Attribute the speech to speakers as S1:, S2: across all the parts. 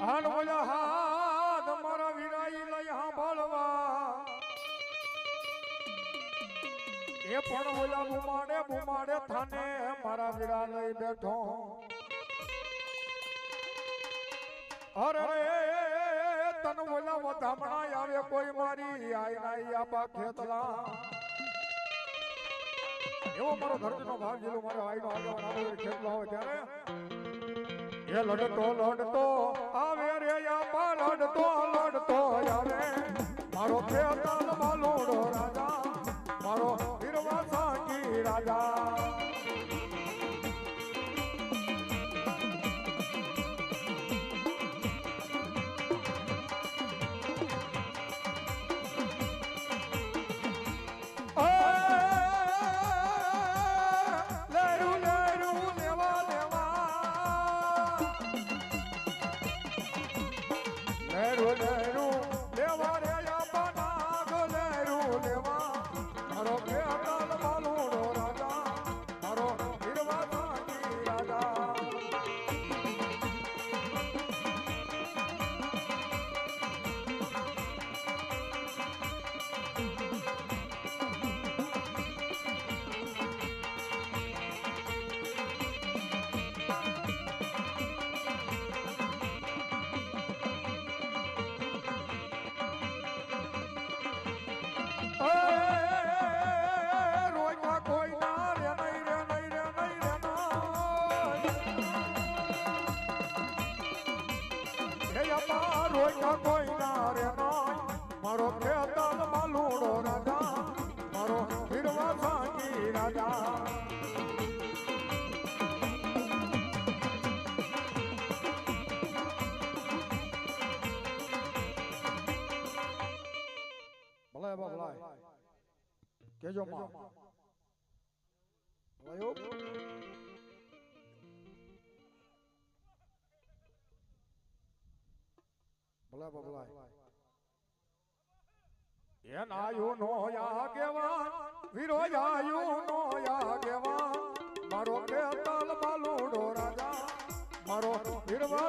S1: હાન ઓલા હાથ મારા વિરાઈ લઈ સાંભળવા એ પણ ઓલા બુમાડે બુમાડે થાને, મારા વીરા લઈ બેઠો. અરે તન ઓલા વધામણા આવે કોઈ મારી આઈ નાઈ આબા ખેતલા. એવો મારો ધરતીનો ભાવ જેલો મારો આઈનો ખેતલો હોય ત્યારે. એ લડતો લડતો, આવે રે આપા લડતો લડતો આવે મારો ખેતલ માલુડો રાજા, મારો વીરવા સાકી રાજા. અપા રોયમાં કોઈ ના રે નહીં. મારો ખેતલ માલુડો રાજા. મારો હીરવા સાંગી રાજા. ભલાય. ભલાય કેજો માં. ભલાયો. ભલાય બા ભલાય એ નાયુ નો આગેવા વીરો જાયુ નો આગેવા મારો કેતલ માલુડો રાજા, મારો વીરવા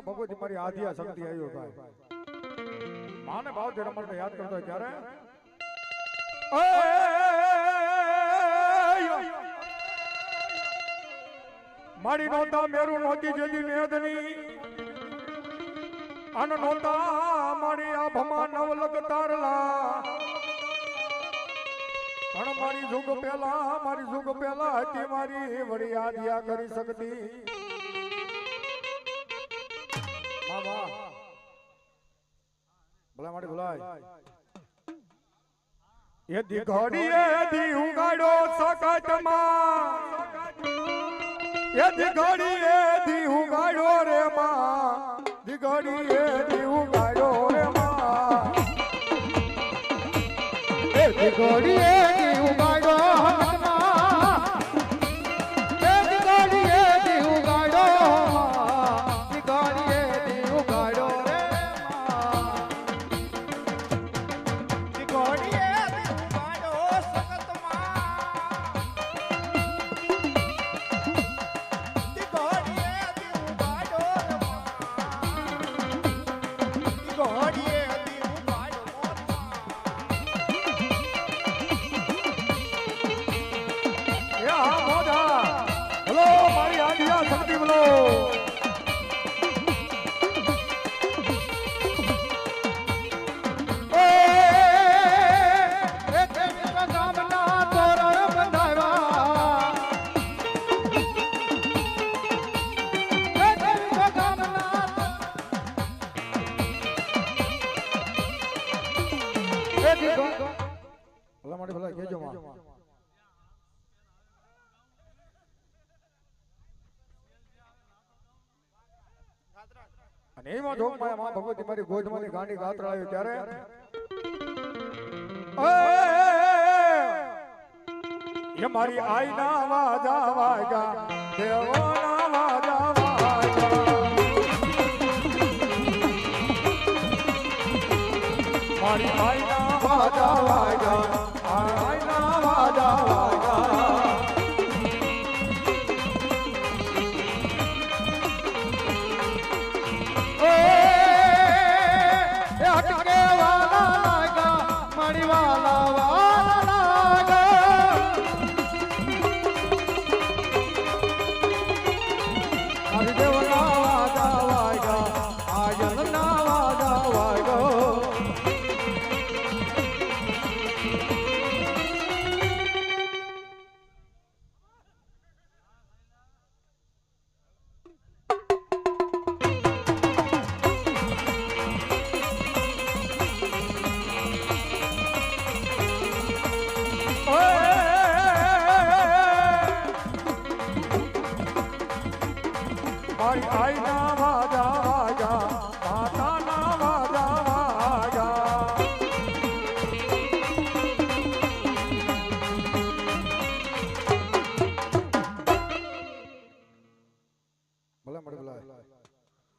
S1: એમાં ભગવતી મારી આદિયા શક્તિ આવ્યો ભાઈ માને ભાવ તે રમણને યાદ કરતો ત્યારે મારી નોતા મેરું નોતી જેલી મેદની અન નોતા મારી આભમાં નવલક તારલા પણ મારી જુગ પેલા મારી જુગ પેલા હતી મારી વળી આદિયા કરી શકતી મામા ભલા મારી ભલાય એ દી ઉગાડો એ દીઘડીએ દી ઉગાડો રે માં. દીઘડીએ દી ઉગાડો રે માં.
S2: એ દી ઉગાડો તેથી તો
S1: ભલા ભગવતી મારી ગોદમાંથી ગાંડી ગાત્રા આવ્યો ત્યારે એ મારી આઈના વાજા વાગા દેવોના